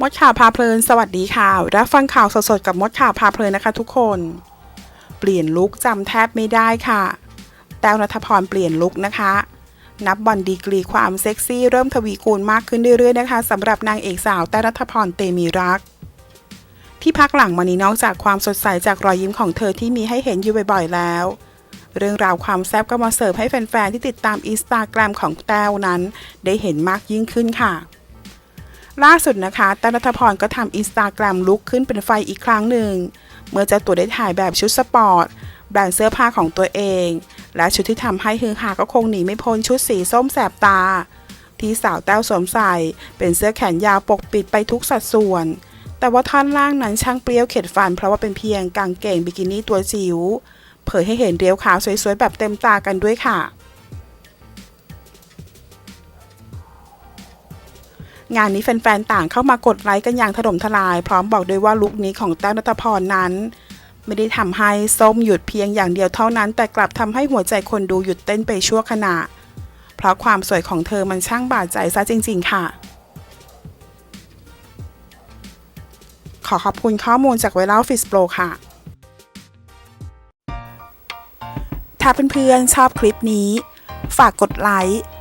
มดข่าวพาเพลิน สวัสดีค่ะ รับฟังข่าวสดๆกับมดข่าวพาเพลินนะคะทุกคน เปลี่ยนลุคจำแทบไม่ได้ค่ะ แต้วนัทพรเปลี่ยนลุคนะคะ นับบอลดีกรีความเซ็กซี่เริ่มทวีคูณมากขึ้นเรื่อยๆนะคะสำหรับนางเอกสาวแต้วนัทพรเตมีรัก ที่พักหลังมานี้นอกจากความสดใสจากรอยยิ้มของเธอที่มีให้เห็นอยู่บ่อยๆแล้วเรื่องราวความแซ่บก็มาเสิร์ฟให้แฟนๆ ที่ติดตามอินสตาแกรมของแต้วนั้น ได้เห็นมากยิ่งขึ้นค่ะ ล่าสุดนะคะต้วนัทพรก็ทำอินสตาแกรมลุกขึ้นเป็นไฟอีกครั้งหนึ่ง เมื่อเจ้าตัวได้ถ่ายแบบชุดสปอร์ตแบรนด์เสื้อผ้าของตัวเอง และชุดที่ทำให้ฮือฮาก็คงหนีไม่พ้นชุดสีส้มแสบตา ที่สาวแต้วสวมใส่เป็นเสื้อแขนยาวปกปิดไปทุกสัดส่วน แต่ว่าท่อนล่างนั้นช่างเปรี้ยวเข็ดฟันเพราะว่าเป็นเพียงกางเกงบิกินี่ตัวจิ๋วเผยให้เห็นเรียวขาวสวยๆแบบเต็มตากันด้วยค่ะ งานนี้แฟนๆ ต่างเข้ามากดไลค์กันอย่างถล่มทลาย พร้อมบอกด้วยว่าลุคนี้ของแต้วนัทพรนั้น ไม่ได้ทำให้ส้มหยุดเพียงอย่างเดียวเท่านั้น แต่กลับทำให้หัวใจคนดูหยุดเต้นไปชั่วขณะ เพราะความสวยของเธอมันช่างบาดใจซะจริง ๆ ค่ะ ขอขอบคุณข้อมูลจากไวรัลฟิสโปรค่ะ ถ้าเพื่อนๆชอบคลิปนี้ ฝากกดไลค์